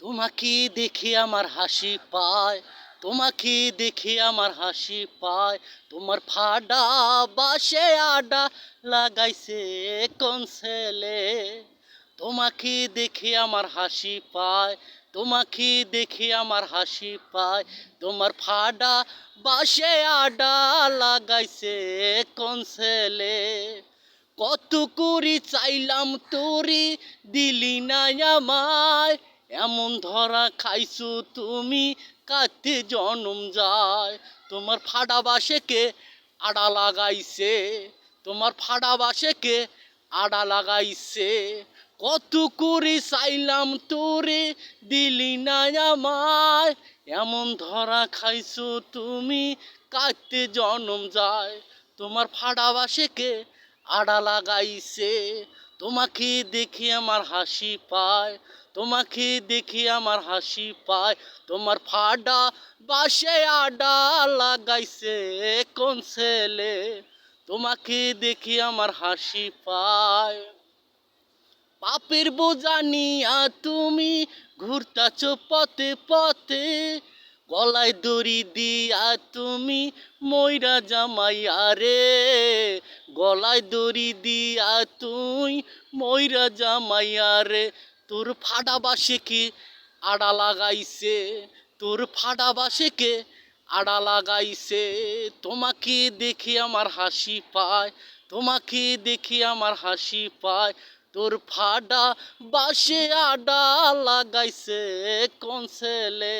তোমাকে দেখে আমার হাসি পায়, তোমাকে দেখে আমার হাসি পায়, তোমার ফাডা বাসে আডা লাগাইছে কোন ছেলে? তোমাকে দেখে আমার হাসি পায়, তোমাকে দেখে আমার হাসি পায়, তোমার ফাডা বাসে আডা লাগাইছে কোন ছেলে? কত করি চাইলাম, তোরে দিলি না আমায় এমন ধরা খাইছো তুমি কাতে জনম যায়। তোমার ফাডা বাসেকে আড়া লাগাইছে? তোমার ফাডা বাসেকে আড়া লাগাইছে? কত করে চাইলাম তোরে, দিলি না আমায়। এমন ধরা খাইছো তুমি কাতে জনম যায়। তোমার ফাডা বাসেকে আড়া লাগাইছে। তোমাকে দেখে আমার হাসি পায়, তোমাকে দেখে আমার হাসি পায়। তোমার ফাডা বাসে আডা লাগাইছে কোন ছেলে? তোমাকে দেখে আমার হাসি পায়। পাপের বোঝা নিয়া তুমি ঘুরতাছ পথে পথে, গলায় দড়ি দিয়া তুমি ময়রা জামাইয়া রে। গলায় দড়ি দিয়া তুই ময়রা জামাইয়া রে তোর ফাডা বাসে কি আড়া লাগাইছে? তোর ফাডা বাসে কে আড়া লাগাইছে? তোমাকে দেখে আমার হাসি পায়, তোমাকে দেখে আমার হাসি পায়, তোর ফাডা বাসে আডা লাগাইছে কোন ছেলে?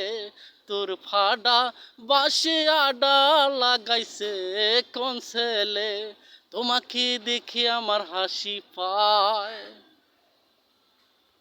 তোর ফাডা বাসে আডা লাগাইছে কোন ছেলে? তোমাকে দেখে আমার হাসি পায়।